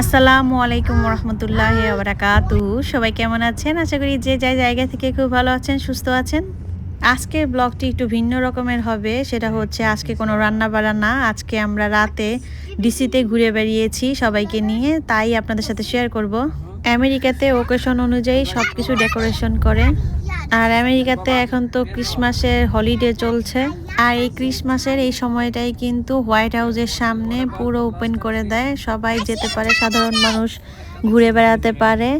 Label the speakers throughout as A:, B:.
A: আসসালামু আলাইকুম রহমতুল্লাহ বারাকাতু সবাই কেমন আছেন? আশা করি যে যাই জায়গা থেকে খুব ভালো আছেন, সুস্থ আছেন। আজকের ব্লগটি একটু ভিন্ন রকমের হবে, সেটা হচ্ছে আজকে কোনো রান্না বাড়া না। আজকে আমরা রাতে ডিসিতে ঘুরে বেরিয়েছি সবাইকে নিয়ে, তাই আপনাদের সাথে শেয়ার করব। আমেরিকাতে ওকেশন অনুযায়ী সব কিছু ডেকোরেশন করে। আর আমেরিকাতে এখন তো ক্রিসমাসের হলিডে চলছে। আর এই ক্রিসমাসের এই সময়টাই কিন্তু হোয়াইট হাউসের সামনে পুরো ওপেন করে দেয়। সবাই যেতে পারে, সাধারণ মানুষ ঘুরে বেড়াতে পারে।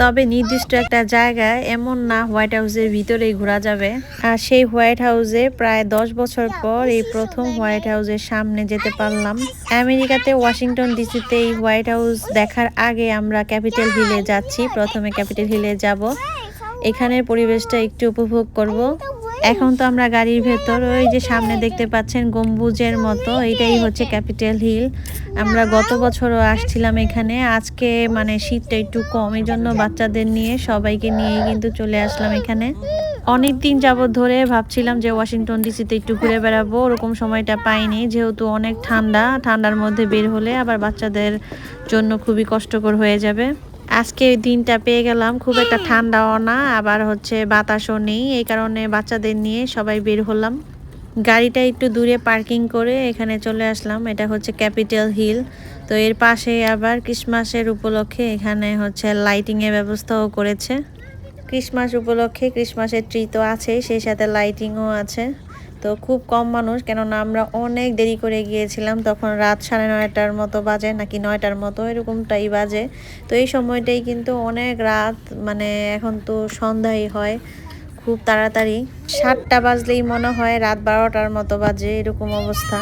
A: তবে নির্দিষ্ট একটা জায়গায় এমন না হোয়াইট হাউসের ভিতরেই ঘোরা যাবে। আর সেই হোয়াইট হাউসে প্রায় দশ বছর পর এই প্রথম হোয়াইট হাউসের সামনে যেতে পারলাম। আমেরিকাতে ওয়াশিংটন ডিসিতে এই হোয়াইট হাউস দেখার আগে আমরা ক্যাপিটাল হিলে যাচ্ছি। প্রথমে ক্যাপিটাল হিলে যাব। এখানের পরিবেশটা একটু উপভোগ করব। এখন তো আমরা গাড়ির ভেতর, ওই যে সামনে দেখতে পাচ্ছেন গম্বুজের মতো এটাই হচ্ছে ক্যাপিটাল হিল। আমরা গত বছরও আসছিলাম এখানে, আজকে মানে শীতটা একটু কম এই জন্য বাচ্চাদের নিয়ে সবাইকে নিয়ে কিন্তু চলে আসলাম এখানে। অনেক দিন যাবৎ ধরে ভাবছিলাম যে ওয়াশিংটন ডিসিতে একটু ঘুরে বেড়াবো, ওরকম সময়টা পাইনি, যেহেতু অনেক ঠান্ডা, ঠান্ডার মধ্যে বের হলে আবার বাচ্চাদের জন্য খুবই কষ্টকর হয়ে যাবে। আজকে দিনটা পেয়ে গেলাম, খুব একটা ঠান্ডাও না, আবার হচ্ছে বাতাসও নেই, এই কারণে বাচ্চাদের নিয়ে সবাই বের হলাম। গাড়িটা একটু দূরে পার্কিং করে এখানে চলে আসলাম, এটা হচ্ছে ক্যাপিটাল হিল। তো এর পাশে আবার ক্রিসমাসের উপলক্ষে এখানে হচ্ছে লাইটিংয়ের ব্যবস্থাও করেছে। ক্রিসমাস উপলক্ষে ক্রিসমাসের ট্রি তো আছেই, সেই সাথে লাইটিংও আছে। তো খুব কম মানুষ, কেননা আমরা অনেক দেরি করে গিয়েছিলাম, তখন রাত সাড়ে নয়টার মতো বাজে, নাকি নয়টার মতো, এরকমটাই বাজে। তো এই সময়টাই কিন্তু অনেক রাত মানে এখন তো সন্ধ্যাই হয়, খুব তাড়াতাড়ি। সাতটা বাজলেই মনে হয় রাত বারোটার মতো বাজে, এরকম অবস্থা।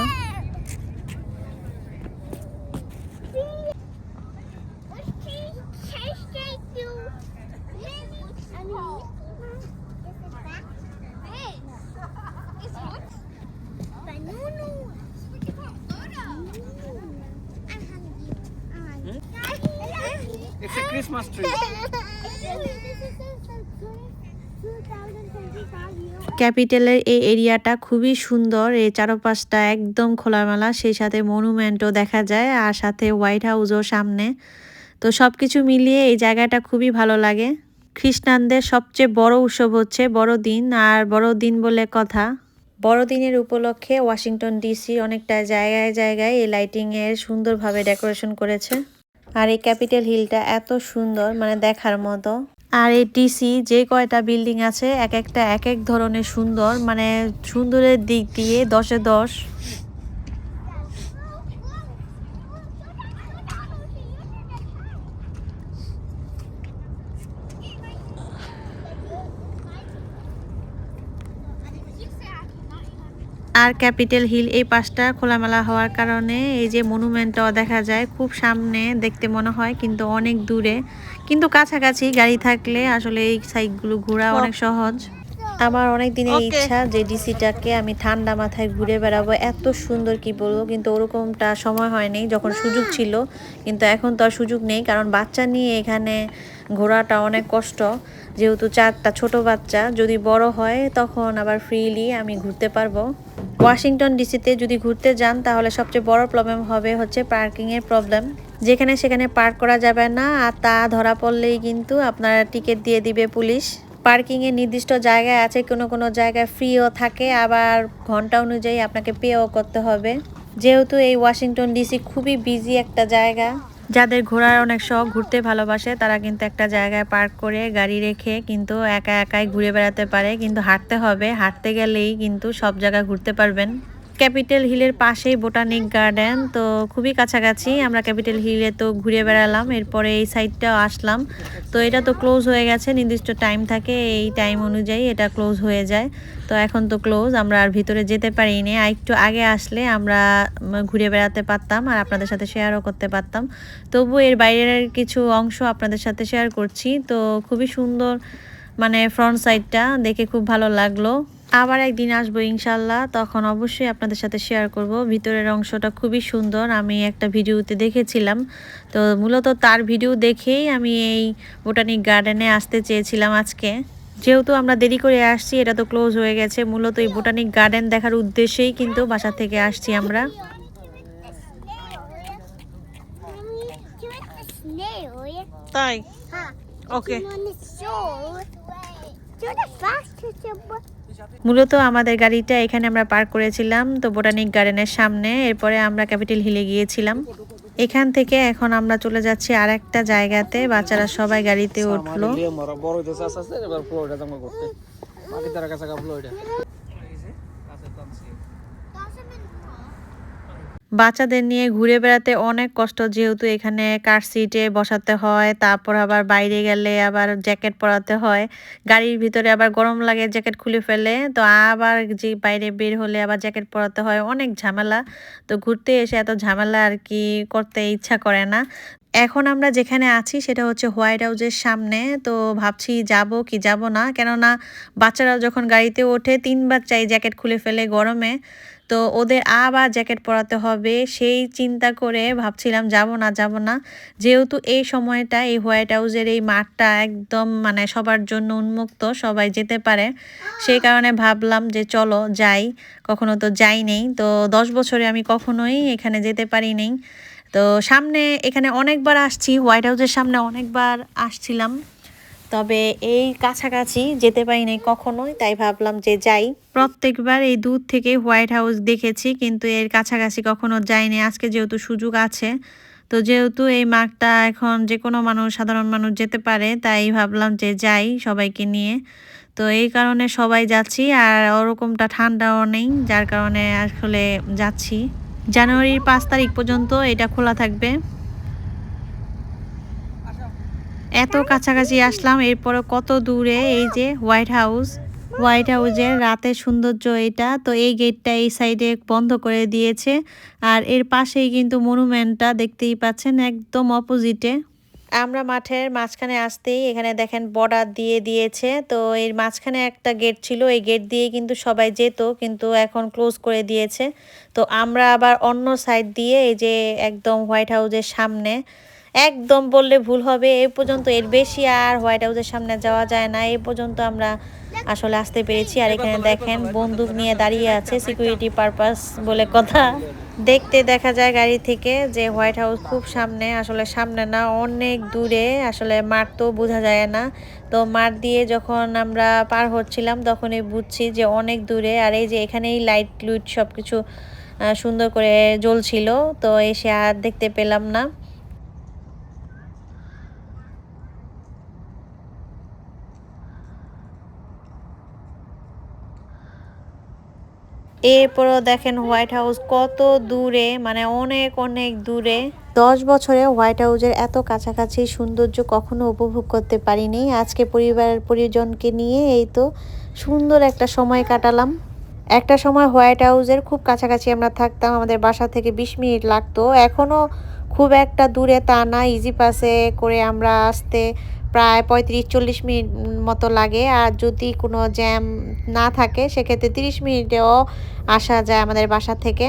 B: Christmas tree.
A: ক্যাপিটালের এই এরিয়াটা খুবই সুন্দর। এই চারপাশটা একদম খোলামেলা, সেই সাথে মনুমেন্টও দেখা যায় আর সাথে হোয়াইট হাউসও সামনে। তো সব কিছু মিলিয়ে এই জায়গাটা খুবই ভালো লাগে। খ্রিস্টানদের সবচেয়ে বড় উৎসব হচ্ছে বড়দিন, আর বড়দিন বলে কথা। বড়দিনের উপলক্ষে ওয়াশিংটন ডিসি অনেকটা জায়গায় জায়গায় এই লাইটিংয়ের সুন্দরভাবে ডেকোরেশন করেছে। আর এই ক্যাপিটাল হিলটা এত সুন্দর মানে দেখার মতো। আর এই ডিসি যে কয়টা বিল্ডিং আছে, এক একটা এক এক ধরনের সুন্দর মানে সুন্দরের দিক দিয়ে দশে দশ। আর ক্যাপিটাল হিল এই পাশটা খোলামেলা হওয়ার কারণে এই যে মনুমেন্টটাও দেখা যায় খুব সামনে দেখতে মনে হয় কিন্তু অনেক দূরে। কিন্তু কাছাকাছি গাড়ি থাকলে আসলে এই সাইডগুলো ঘোরা অনেক সহজ। আমার অনেক দিনের ইচ্ছা যে ডিসিটাকে আমি ঠান্ডা মাথায় ঘুরে বেড়াবো। এত সুন্দর কি বলব কিন্তু ওরকমটা সময় হয়নি যখন সুযোগ ছিল। কিন্তু এখন তো আর সুযোগ নেই কারণ বাচ্চা নিয়ে এখানে ঘোরাটা অনেক কষ্ট। যেহেতু চারটা ছোট বাচ্চা, যদি বড় হয় তখন আবার ফ্রিলি আমি ঘুরতে পারব। ওয়াশিংটন ডিসিতে যদি ঘুরতে যান, তাহলে সবচেয়ে বড় প্রবলেম হবে হচ্ছে পার্কিংয়ের প্রবলেম যেখানে সেখানে পার্ক করা যাবে না, আর তা ধরা পড়লেই কিন্তু আপনার টিকিট দিয়ে দিবে পুলিশ। পার্কিংয়ের নির্দিষ্ট জায়গায় আছে, কোনো কোনো জায়গায় ফ্রিও থাকে, আবার ঘণ্টা অনুযায়ী আপনাকে পেও করতে হবে। যেহেতু এই ওয়াশিংটন ডিসি খুবই বিজি একটা জায়গা যাদের ঘোরার অনেক শখ ঘুরতে ভালোবাসে, তারা কিন্তু একটা জায়গায় পার্ক করে গাড়ি রেখে কিন্তু একা একাই ঘুরে বেড়াতে পারে। কিন্তু হাঁটতে হবে, হাঁটতে গেলেই কিন্তু সব জায়গা ঘুরতে পারবেন। ক্যাপিটাল হিলের পাশেই বোটানিক গার্ডেন, তো খুবই কাছাকাছি। আমরা ক্যাপিটাল হিলে তো ঘুরে বেড়ালাম, এরপরে এই সাইডটাও আসলাম। তো এটা তো ক্লোজ হয়ে গেছে, নির্দিষ্ট টাইম থাকে, এই টাইম অনুযায়ী এটা ক্লোজ হয়ে যায়। তো এখন তো ক্লোজ, আমরা আর ভিতরে যেতে পারিনি। আর একটু আগে আসলে আমরা ঘুরে বেড়াতে পারতাম আর আপনাদের সাথে শেয়ারও করতে পারতাম। তবু এর বাইরের কিছু অংশ আপনাদের সাথে শেয়ার করছি। তো খুবই সুন্দর মানে ফ্রন্ট সাইডটা দেখে খুব ভালো লাগল। আবার একদিন আসব ইনশাল্লাহ। তখন অবশ্যই আপনাদের সাথে শেয়ার করব। ভিতরের অংশটা খুবই সুন্দর। আমি একটা ভিডিওতে দেখেছিলাম। তো মূলত তার ভিডিও দেখেই আমি এই বোটানিক গার্ডেনে আসতে চেয়েছিলাম আজকে। যেহেতু আমরা দেরি করে আসছি এটা তো ক্লোজ হয়ে গেছে। মূলত এই বোটানিক গার্ডেন দেখার উদ্দেশ্যেই কিন্তু বাসা থেকে আসছি আমরা. তাই? ওকে মূলত আমাদের গাড়িটা এখানে আমরা পার্ক করেছিলাম তো বোটানিক গার্ডেনের সামনে। এরপরে আমরা ক্যাপিটাল হিলে গিয়েছিলাম। এখান থেকে এখন আমরা চলে যাচ্ছি আর একটা জায়গাতে। বাচ্চারা সবাই গাড়িতে উঠল
B: লিয়ে মরা বড় হইতেছে আস্তে আস্তে এবার ফ্লোরিডা জমা করতে মাটি তারা কাছে ফ্লোরিডা
A: বাচ্চাদের নিয়ে ঘুরে বেড়াতে অনেক কষ্ট, যেহেতু এখানে কার সিটে বসাতে হয়, তারপর আবার বাইরে গেলে আবার জ্যাকেট পরাতে হয়, গাড়ির ভিতরে আবার গরম লাগে জ্যাকেট খুলে ফেলে, তো আবার যে বাইরে বের হলে আবার জ্যাকেট পরাতে হয়, অনেক ঝামেলা। তো ঘুরতে এসে এত ঝামেলা আর কি করতে ইচ্ছা করে না। এখন আমরা যেখানে আছি সেটা হচ্ছে হোয়াইট হাউসের সামনে, তো ভাবছি যাব কি যাব না, কেননা বাচ্চারা যখন গাড়িতে ওঠে তিনবার চাই জ্যাকেট খুলে ফেলে গরমে। তো ওদের আবার জ্যাকেট পরাতে হবে। সেই চিন্তা করে ভাবছিলাম, যাব না যাব না। যেহেতু এই সময়টা, এই হোয়াইট হাউসের এই মাঠটা একদম মানে সবার জন্য উন্মুক্ত, সবাই যেতে পারে। সেই কারণে ভাবলাম যে চলো, যাই। কখনো তো যাই নেই। তো দশ বছরে আমি কখনোই এখানে যেতে পারি নেই। তো সামনে এখানে অনেকবার আসছি, হোয়াইট হাউসের সামনে অনেকবার আসছিলাম। তবে এই কাছাকাছি যেতে পারিনি কখনোই, তাই ভাবলাম যে যাই। প্রত্যেকবার এই দূর থেকে হোয়াইট হাউস দেখেছি, কিন্তু এর কাছাকাছি কখনো যাইনি। আজকে যেহেতু সুযোগ আছে, তো যেহেতু এই মাঠটা এখন যে কোনো মানুষ, সাধারণ মানুষ যেতে পারে, তাই ভাবলাম যে যাই সবাইকে নিয়ে। তো এই কারণে সবাই যাচ্ছি, আর ওরকমটা ঠান্ডাও নেই, যার কারণে আসলে যাচ্ছি। জানুয়ারির পাঁচ তারিখ পর্যন্ত এটা খোলা থাকবে। এত কাছাকাছি আসলাম এরপরে কত দূরে, এই যে হোয়াইট হাউস হোয়াইট হাউসের রাতের সৌন্দর্য এটা, তো এই গেটটা এই সাইডে বন্ধ করে দিয়েছে। আর এর পাশেই কিন্তু মনুমেন্টটা দেখতেই পাচ্ছেন, একদম অপোজিটে আমরা মাঠের মাঝখানে আসতেই এখানে দেখেন বর্ডার দিয়ে দিয়েছে, তো এর মাঝখানে একটা গেট ছিল, এই গেট দিয়ে কিন্তু সবাই যেত, কিন্তু এখন ক্লোজ করে দিয়েছে। তো আমরা আবার অন্য সাইড দিয়ে এই যে একদম হোয়াইট হাউসের সামনে একদম বললে ভুল হবে। এই পর্যন্ত এর বেশি আর হোয়াইট হাউসের সামনে যাওয়া যায় না। এই পর্যন্ত আমরা আসলে আসতে পেরেছি। আর এখানে দেখেন বন্দুক নিয়ে দাঁড়িয়ে আছে সিকিউরিটি পারপাস বলে কথা। দেখতে দেখা যায় গাড়ি থেকে যে হোয়াইট হাউস খুব সামনে আসলে সামনে না অনেক দূরে। আসলে মাঠ তো বোঝা যায় না। তো মাঠ দিয়ে যখন আমরা পার হচ্ছিলাম তখনই বুঝছি যে অনেক দূরে। আর এই যে এখানেই লাইট লুইট সব কিছু সুন্দর করে জ্বলছিল। তো এসে আর দেখতে পেলাম না। এরপরও দেখেন হোয়াইট হাউস কত দূরে মানে অনেক অনেক দূরে। দশ বছরে হোয়াইট হাউসের এত কাছাকাছি সৌন্দর্য কখনো উপভোগ করতে পারিনি। আজকে পরিবারের পরিজনকে নিয়ে এই তো সুন্দর একটা সময় কাটালাম। একটা সময় হোয়াইট হাউসের খুব কাছাকাছি আমরা থাকতাম, আমাদের বাসা থেকে বিশ মিনিট লাগতো। এখনও খুব একটা দূরে তা না ইজি পাসে করে আমরা আসতে প্রায় পঁয়ত্রিশ, চল্লিশ মিনিট মতো লাগে। আর যদি কোনো জ্যাম না থাকে, সেক্ষেত্রে তিরিশ মিনিটেও আসা যায় আমাদের বাসা থেকে।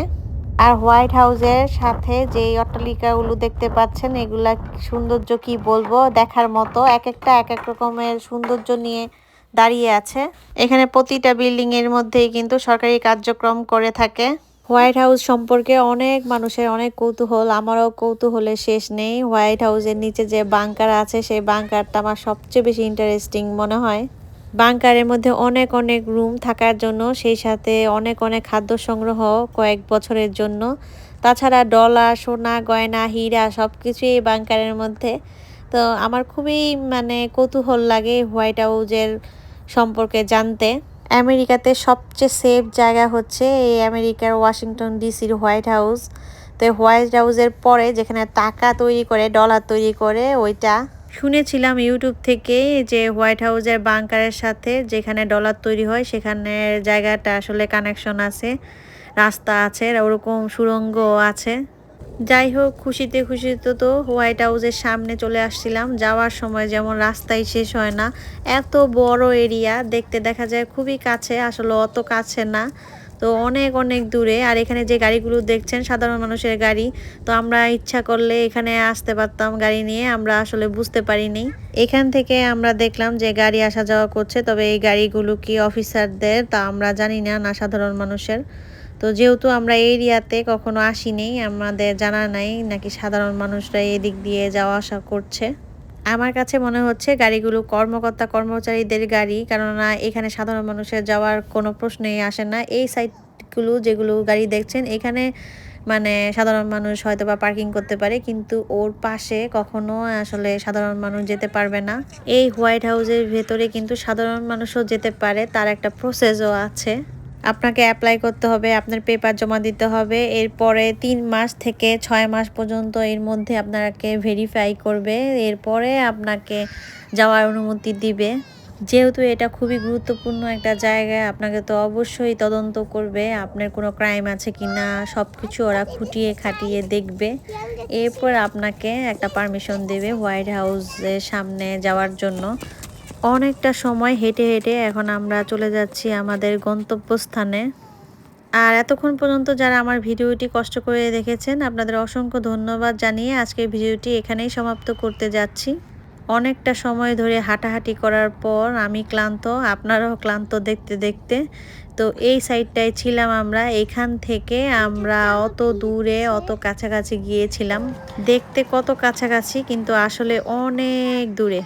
A: আর হোয়াইট হাউসের সাথে যে অট্টালিকাগুলো দেখতে পাচ্ছেন, এগুলা সৌন্দর্য কি বলব? দেখার মতো এক একটা, এক এক রকমের সৌন্দর্য নিয়ে দাঁড়িয়ে আছে। এখানে প্রতিটা বিল্ডিংয়ের মধ্যেই কিন্তু সরকারি কার্যক্রম করে থাকে। হোয়াইট হাউস সম্পর্কে অনেক মানুষের অনেক কৌতূহল, আমারও কৌতূহলের শেষ নেই। হোয়াইট হাউসের নিচে যে বাংকার আছে, সেই বাংকারটা আমার সবচেয়ে বেশি ইন্টারেস্টিং মনে হয়। বাংকারের মধ্যে অনেক অনেক রুম থাকার জন্য, সেই সাথে অনেক অনেক খাদ্য সংগ্রহ কয়েক বছরের জন্য। তাছাড়া ডলার সোনা, গয়না, হীরা সব কিছুই এই বাংকারের মধ্যে। তো আমার খুবই মানে কৌতূহল লাগে হোয়াইট হাউজের সম্পর্কে জানতে। আমেরিকাতে সবচেয়ে সেফ জায়গা হচ্ছে এই আমেরিকার ওয়াশিংটন ডিসির হোয়াইট হাউস তো হোয়াইট হাউসের পরে যেখানে টাকা তৈরি করে ডলার তৈরি করে, ওইটা শুনেছিলাম ইউটিউব থেকে যে হোয়াইট হাউসের বাংকারের সাথে যেখানে ডলার তৈরি হয়, সেখানে জায়গাটা আসলে কানেকশন আছে, রাস্তা আছে, ওরকম সুড়ঙ্গ আছে। যাই হোক খুশিতে খুশিতে তো হোয়াইট হাউসের সামনে চলে আসছিলাম। যাওয়ার সময় যেমন রাস্তাই শেষ হয় না, এত বড় এরিয়া দেখতে দেখা যায় খুবই কাছে, আসলে অত কাছে না। তো অনেক অনেক দূরে, আর এখানে যে গাড়িগুলো দেখছেন, সাধারণ মানুষের গাড়ি, তো আমরা ইচ্ছা করলে এখানে আসতে পারতাম গাড়ি নিয়ে, আমরা আসলে বুঝতে পারিনি। এখান থেকে আমরা দেখলাম যে গাড়ি আসা যাওয়া করছে, তবে এই গাড়িগুলো কি অফিসারদের তা আমরা জানি না না সাধারণ মানুষের। তো যেহেতু আমরা এরিয়াতে কখনো আসিনি, আমাদের জানা নাই নাকি সাধারণ মানুষরা এদিক দিয়ে যাওয়া আসা করছে। আমার কাছে মনে হচ্ছে গাড়িগুলো কর্মকর্তা কর্মচারীদের গাড়ি, কেননা এখানে সাধারণ মানুষের যাওয়ার কোনো প্রশ্নই আসে না। এই সাইটগুলো যেগুলো গাড়ি দেখছেন, এখানে মানে সাধারণ মানুষ হয়তো বা পার্কিং করতে পারে, কিন্তু ওর পাশে কখনো আসলে সাধারণ মানুষ যেতে পারবে না। এই হোয়াইট হাউসের ভেতরে কিন্তু সাধারণ মানুষও যেতে পারে, তার একটা প্রসেসও আছে। আপনাকে অ্যাপ্লাই করতে হবে, আপনার পেপার জমা দিতে হবে, এরপরে তিন মাস থেকে ছয় মাস পর্যন্ত এর মধ্যে আপনাকে ভেরিফাই করবে, এরপরে আপনাকে যাওয়ার অনুমতি দিবে। যেহেতু এটা খুবই গুরুত্বপূর্ণ একটা জায়গা, আপনাকে তো অবশ্যই তদন্ত করবে, আপনার কোনো ক্রাইম আছে কি না সব কিছু ওরা খুঁটিয়ে খাটিয়ে দেখবে। এরপর আপনাকে একটা পারমিশন দেবে হোয়াইট হাউসের সামনে যাওয়ার জন্য। অনেকটা সময় হেঁটে হেঁটে এখন আমরা চলে যাচ্ছি আমাদের গন্তব্যস্থানে। আর এতক্ষণ পর্যন্ত যারা আমার ভিডিওটি কষ্ট করে দেখেছেন, আপনাদের অসংখ্য ধন্যবাদ জানিয়ে আজকের ভিডিওটি এখানেই সমাপ্ত করতে যাচ্ছি। অনেকটা সময় ধরে হাঁটাহাঁটি করার পর আমি ক্লান্ত, আপনারাও ক্লান্ত দেখতে দেখতে। তো এই সাইডটায় ছিলাম আমরা, এখান থেকে আমরা অত দূরে, অত কাছাকাছি গিয়েছিলাম। দেখতে কত কাছাকাছি, কিন্তু আসলে অনেক দূরে।